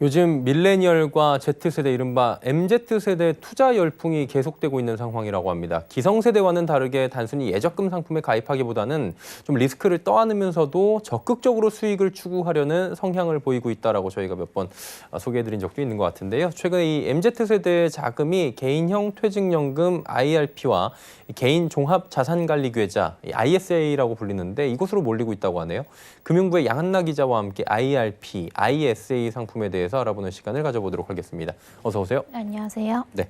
요즘 밀레니얼과 Z세대 이른바 MZ세대 투자 열풍이 계속되고 있는 상황이라고 합니다. 기성세대와는 다르게 단순히 예적금 상품에 가입하기보다는 좀 리스크를 떠안으면서도 적극적으로 수익을 추구하려는 성향을 보이고 있다라고 저희가 몇 번 소개해드린 적도 있는 것 같은데요. 최근에 이 MZ세대의 자금이 개인형 퇴직연금 IRP와 개인 종합 자산관리 계좌 ISA라고 불리는데 이곳으로 몰리고 있다고 하네요. 금융부의 양한나 기자와 함께 IRP, ISA 상품에 대해 서 알아보는 시간을 가져보도록 하겠습니다. 어서 오세요. 네, 안녕하세요. 네.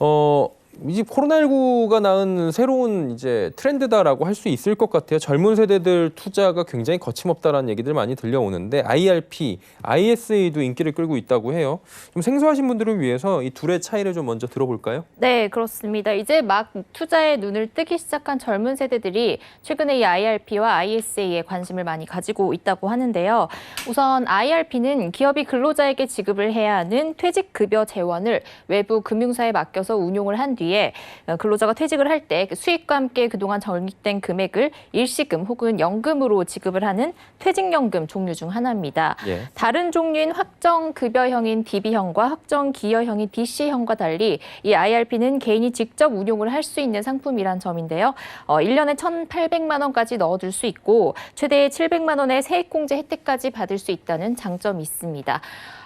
어, 이제 코로나19가 낳은 새로운 이제 트렌드다라고 할 수 있을 것 같아요. 젊은 세대들 투자가 굉장히 거침없다라는 얘기들 많이 들려오는데 IRP, ISA도 인기를 끌고 있다고 해요. 좀 생소하신 분들을 위해서 이 둘의 차이를 좀 먼저 들어볼까요? 네, 그렇습니다. 이제 막 투자에 눈을 뜨기 시작한 젊은 세대들이 최근에 이 IRP와 ISA에 관심을 많이 가지고 있다고 하는데요. 우선 IRP는 기업이 근로자에게 지급을 해야 하는 퇴직급여 재원을 외부 금융사에 맡겨서 운용을 한 뒤에 근로자가 퇴직을 할 때 수익과 함께 그동안 적립된 금액을 일시금 혹은 연금으로 지급을 하는 퇴직연금 종류 중 하나입니다. 예. 다른 종류인 확정급여형인 DB형과 확정기여형인 DC형과 달리 이 IRP는 개인이 직접 운용을 할 수 있는 상품이란 점인데요. 어, 1년에 1,800만 원까지 넣어둘 수 있고 최대 700만 원의 세액공제 혜택까지 받을 수 있다는 장점이 있습니다.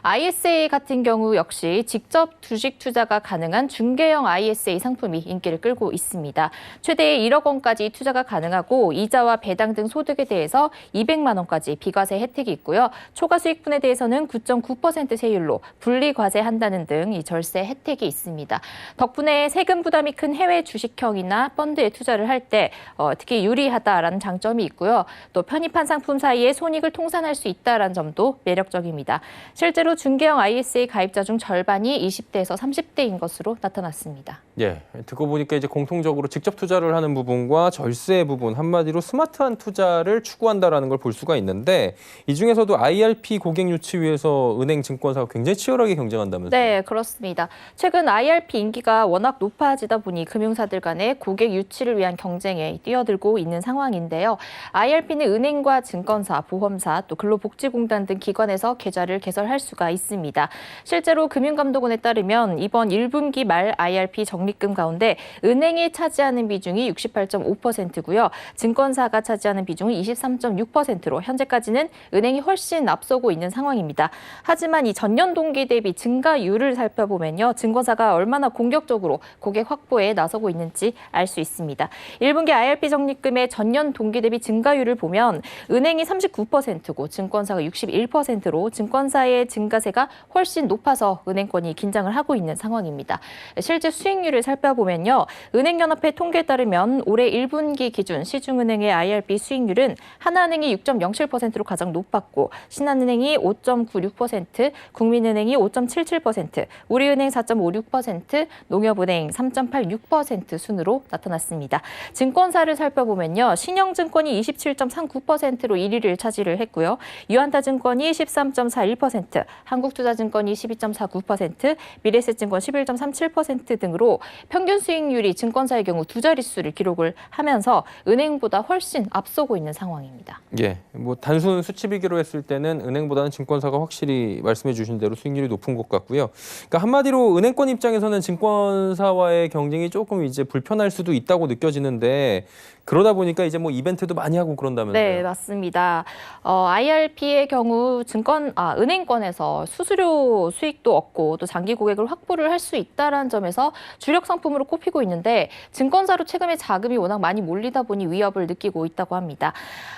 ISA 같은 경우 역시 직접 주식 투자가 가능한 중개형 ISA 상품이 인기를 끌고 있습니다. 최대 1억 원까지 투자가 가능하고 이자와 배당 등 소득에 대해서 200만 원까지 비과세 혜택이 있고요. 초과 수익분에 대해서는 9.9% 세율로 분리 과세 한다는 등 이 절세 혜택이 있습니다. 덕분에 세금 부담이 큰 해외 주식형이나 펀드에 투자를 할때 어, 특히 유리하다라는 장점이 있고요. 또 편입한 상품 사이에 손익을 통산할 수 있다라는 점도 매력적입니다. 실제로 중개형 ISA 가입자 중 절반이 20대에서 30대인 것으로 나타났습니다. 예, 듣고 보니까 이제 공통적으로 직접 투자를 하는 부분과 절세 부분 한마디로 스마트한 투자를 추구한다라는 걸 볼 수가 있는데 이 중에서도 IRP 고객 유치 위해서 은행 증권사가 굉장히 치열하게 경쟁한다면서요? 네, 그렇습니다. 최근 IRP 인기가 워낙 높아지다 보니 금융사들 간의 고객 유치를 위한 경쟁에 뛰어들고 있는 상황인데요. IRP는 은행과 증권사, 보험사, 또 근로복지공단 등 기관에서 계좌를 개설할 수가 있습니다. 실제로 금융감독원에 따르면 이번 1분기 말 IRP 적립금 가운데 은행이 차지하는 비중이 68.5%고요. 증권사가 차지하는 비중은 23.6%로 현재까지는 은행이 훨씬 앞서고 있는 상황입니다. 하지만 이 전년 동기 대비 증가율을 살펴보면요. 증권사가 얼마나 공격적으로 고객 확보에 나서고 있는지 알 수 있습니다. 1분기 IRP 적립금의 전년 동기 대비 증가율을 보면 은행이 39%고 증권사가 61%로 증권사의 증가세가 훨씬 높아서 은행권이 긴장을 하고 있는 상황입니다. 실제 수익률 을 살펴보면요. 은행연합회 통계에 따르면 올해 1분기 기준 시중은행의 IRP 수익률은 하나은행이 6.07%로 가장 높았고 신한은행이 5.96%, 국민은행이 5.77%, 우리은행 4.56%, 농협은행 3.86% 순으로 나타났습니다. 증권사를 살펴보면요. 신영증권이 27.39%로 1위를 차지를 했고요. 유한타증권이 13.41%, 한국투자증권이 12.49%, 미래에셋증권 11.37% 등으로 평균 수익률이 증권사의 경우 두 자릿수를 기록을 하면서 은행보다 훨씬 앞서고 있는 상황입니다. 예, 뭐 단순 수치 비교로 했을 때는 은행보다는 증권사가 확실히 말씀해 주신 대로 수익률이 높은 것 같고요. 그러니까 한마디로 은행권 입장에서는 증권사와의 경쟁이 조금 이제 불편할 수도 있다고 느껴지는데 그러다 보니까 이제 뭐 이벤트도 많이 하고 그런다면서요. 네, 맞습니다. 어, IRP의 경우 증권 아, 은행권에서 수수료 수익도 얻고 또 장기 고객을 확보를 할 수 있다라는 점에서 주력 상품으로 꼽히고 있는데 증권사로 최근에 자금이 워낙 많이 몰리다 보니 위협을 느끼고 있다고 합니다.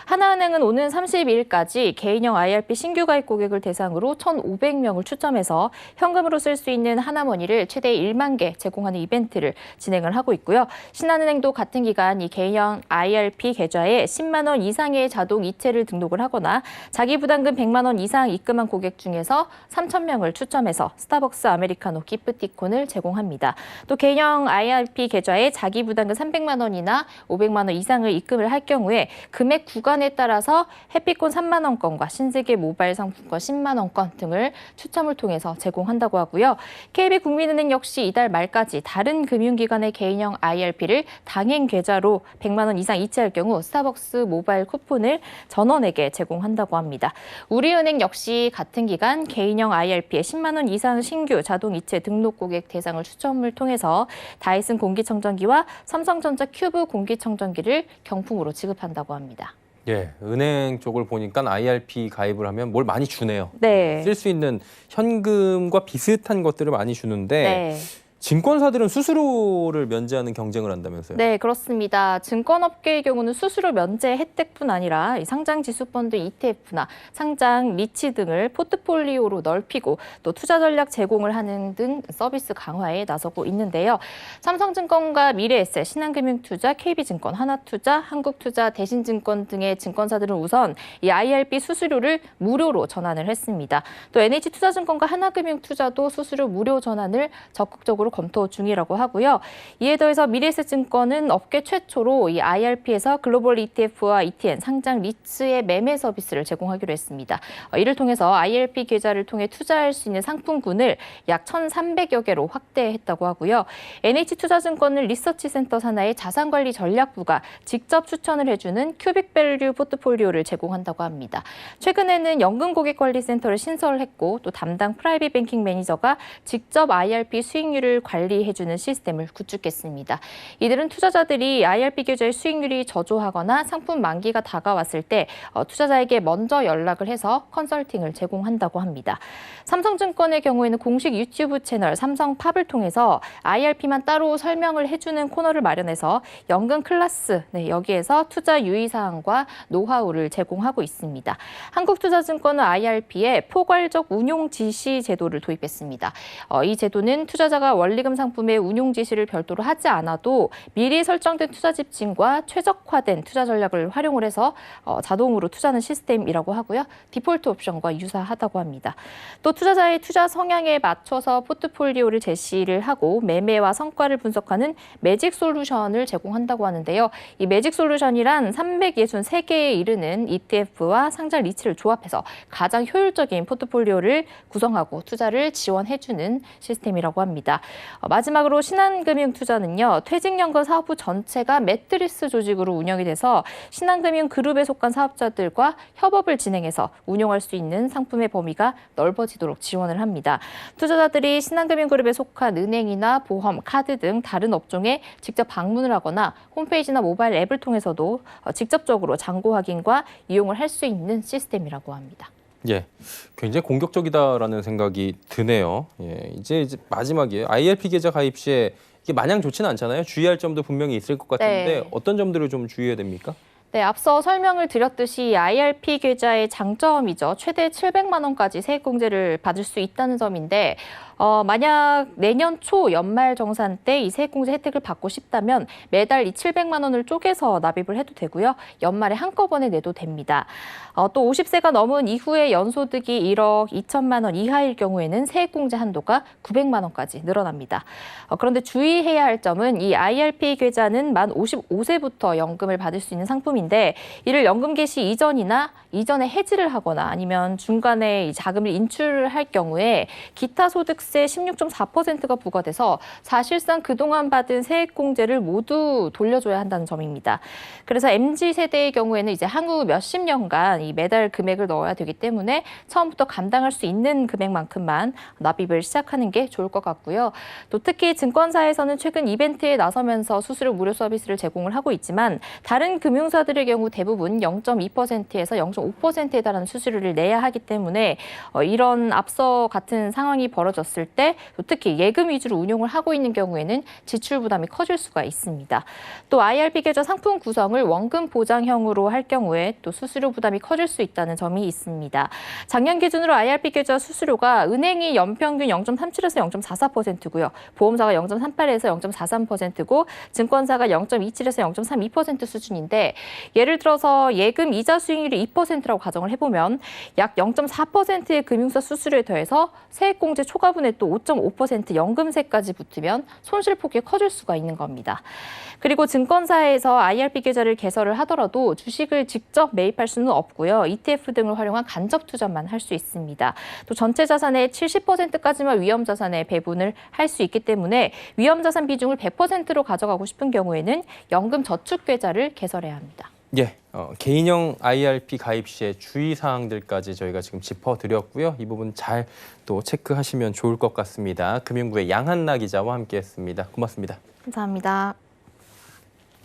하나은행은 오는 30일까지 개인형 IRP 신규 가입 고객을 대상으로 1,500명을 추첨해서 현금으로 쓸 수 있는 하나머니를 최대 1만 개 제공하는 이벤트를 진행을 하고 있고요. 신한은행도 같은 기간 이 개인형 IRP 계좌에 10만 원 이상의 자동 이체를 등록을 하거나 자기 부담금 100만 원 이상 입금한 고객 중에서 3천 명을 추첨해서 스타벅스 아메리카노 기프티콘을 제공합니다. 또 개인형 IRP 계좌에 자기 부담금 300만 원이나 500만 원 이상을 입금을 할 경우에 금액 구간에 따라서 해피콘 3만 원권과 신세계 모바일 상품권 10만 원권 등을 추첨을 통해서 제공한다고 하고요. KB국민은행 역시 이달 말까지 다른 금융기관의 개인형 IRP를 당행 계좌로 100만 200만 원 이상 이체할 경우 스타벅스 모바일 쿠폰을 전원에게 제공한다고 합니다. 우리은행 역시 같은 기간 개인형 IRP에 10만 원 이상 신규 자동 이체 등록 고객 대상을 추첨을 통해서 다이슨 공기청정기와 삼성전자 큐브 공기청정기를 경품으로 지급한다고 합니다. 예, 은행 쪽을 보니까 IRP 가입을 하면 뭘 많이 주네요. 네. 쓸 수 있는 현금과 비슷한 것들을 많이 주는데 네. 증권사들은 수수료를 면제하는 경쟁을 한다면서요? 네, 그렇습니다. 증권업계의 경우는 수수료 면제 혜택뿐 아니라 이 상장 지수펀드 ETF나 상장 리치 등을 포트폴리오로 넓히고 또 투자 전략 제공을 하는 등 서비스 강화에 나서고 있는데요. 삼성증권과 미래에셋, 신한금융투자, KB증권, 하나투자, 한국투자, 대신증권 등의 증권사들은 우선 이 IRB 수수료를 무료로 전환을 했습니다. 또 NH투자증권과 하나금융투자도 수수료 무료 전환을 적극적으로 검토 중이라고 하고요. 이에 더해서 미래에셋증권은 업계 최초로 이 IRP에서 글로벌 ETF와 ETN 상장 리츠의 매매 서비스를 제공하기로 했습니다. 어, 이를 통해서 IRP 계좌를 통해 투자할 수 있는 상품군을 약 1,300여 개로 확대했다고 하고요. NH투자증권은 리서치센터 산하의 자산관리 전략부가 직접 추천을 해주는 큐빅밸류 포트폴리오를 제공한다고 합니다. 최근에는 연금고객관리센터를 신설했고 또 담당 프라이빗 뱅킹 매니저가 직접 IRP 수익률을 관리해주는 시스템을 구축했습니다. 이들은 투자자들이 IRP 계좌의 수익률이 저조하거나 상품 만기가 다가왔을 때 어, 투자자에게 먼저 연락을 해서 컨설팅을 제공한다고 합니다. 삼성증권의 경우에는 공식 유튜브 채널 삼성팝을 통해서 IRP만 따로 설명을 해주는 코너를 마련해서 연금 클래스 네, 여기에서 투자 유의사항과 노하우를 제공하고 있습니다. 한국투자증권은 IRP에 포괄적 운용 지시 제도를 도입했습니다. 어, 이 제도는 투자자가 원리금 상품의 운용 지시를 별도로 하지 않아도 미리 설정된 투자 집진과 최적화된 투자 전략을 활용을 해서 어, 자동으로 투자하는 시스템이라고 하고요. 디폴트 옵션과 유사하다고 합니다. 또 투자자의 투자 성향에 맞춰서 포트폴리오를 제시를 하고 매매와 성과를 분석하는 매직 솔루션을 제공한다고 하는데요. 이 매직 솔루션이란 363개에 이르는 ETF와 상장 리츠를 조합해서 가장 효율적인 포트폴리오를 구성하고 투자를 지원해주는 시스템이라고 합니다. 어, 마지막으로 신한금융투자는요. 퇴직연금 사업부 전체가 매트리스 조직으로 운영이 돼서 신한금융 그룹에 속한 사업자들과 협업을 진행해서 운용할 수 있는 상품의 범위가 넓어지도록 지원을 합니다. 투자자들이 신한금융 그룹에 속한 은행이나 보험, 카드 등 다른 업종에 직접 방문을 하거나 홈페이지나 모바일 앱을 통해서도 어, 직접적으로 잔고 확인과 이용을 할 수 있는 시스템이라고 합니다. 예, 굉장히 공격적이다라는 생각이 드네요. 예, 이제, 이제 마지막이에요. IRP 계좌 가입 시에 이게 마냥 좋지는 않잖아요. 주의할 점도 분명히 있을 것 같은데 네. 어떤 점들을 좀 주의해야 됩니까? 네, 앞서 설명을 드렸듯이 IRP 계좌의 장점이죠. 최대 700만 원까지 세액공제를 받을 수 있다는 점인데 어, 만약 내년 초 연말 정산 때 이 세액공제 혜택을 받고 싶다면 매달 이 700만 원을 쪼개서 납입을 해도 되고요. 연말에 한꺼번에 내도 됩니다. 어, 또 50세가 넘은 이후에 연소득이 1억 2천만 원 이하일 경우에는 세액공제 한도가 900만 원까지 늘어납니다. 어, 그런데 주의해야 할 점은 이 IRP 계좌는 만 55세부터 연금을 받을 수 있는 상품인데 이를 연금 개시 이전이나 이전에 해지를 하거나 아니면 중간에 이 자금을 인출할 경우에 기타 소득세 16.4%가 부과돼서 사실상 그동안 받은 세액공제를 모두 돌려줘야 한다는 점입니다. 그래서 MZ 세대의 경우에는 이제 향후 몇십 년간 이 매달 금액을 넣어야 되기 때문에 처음부터 감당할 수 있는 금액만큼만 납입을 시작하는 게 좋을 것 같고요. 또 특히 증권사에서는 최근 이벤트에 나서면서 수수료 무료 서비스를 제공을 하고 있지만 다른 금융사들 의 경우 대부분 0.2%에서 0.5%에 달하는 수수료를 내야 하기 때문에 어, 이런 앞서 같은 상황이 벌어졌을 때또 특히 예금 위주로 운용을 하고 있는 경우에는 지출 부담이 커질 수가 있습니다. 또 IRP 계좌 상품 구성을 원금 보장형으로 할 경우에 또 수수료 부담이 커질 수 있다는 점이 있습니다. 작년 기준으로 IRP 계좌 수수료가 은행이 연평균 0.37에서 0.44%고요. 보험사가 0.38에서 0.43%고 증권사가 0.27에서 0.32% 수준인데 예를 들어서 예금 이자 수익률이 2%라고 가정을 해보면 약 0.4%의 금융사 수수료에 더해서 세액공제 초과분에 또 5.5% 연금세까지 붙으면 손실폭이 커질 수가 있는 겁니다. 그리고 증권사에서 IRP 계좌를 개설을 하더라도 주식을 직접 매입할 수는 없고요. ETF 등을 활용한 간접 투자만 할 수 있습니다. 또 전체 자산의 70%까지만 위험 자산에 배분을 할 수 있기 때문에 위험 자산 비중을 100%로 가져가고 싶은 경우에는 연금 저축 계좌를 개설해야 합니다. 예, 어, 개인형 IRP 가입 시에 주의 사항들까지 저희가 지금 짚어드렸고요. 이 부분 잘 또 체크하시면 좋을 것 같습니다. 금융부의 양한나 기자와 함께했습니다. 고맙습니다. 감사합니다.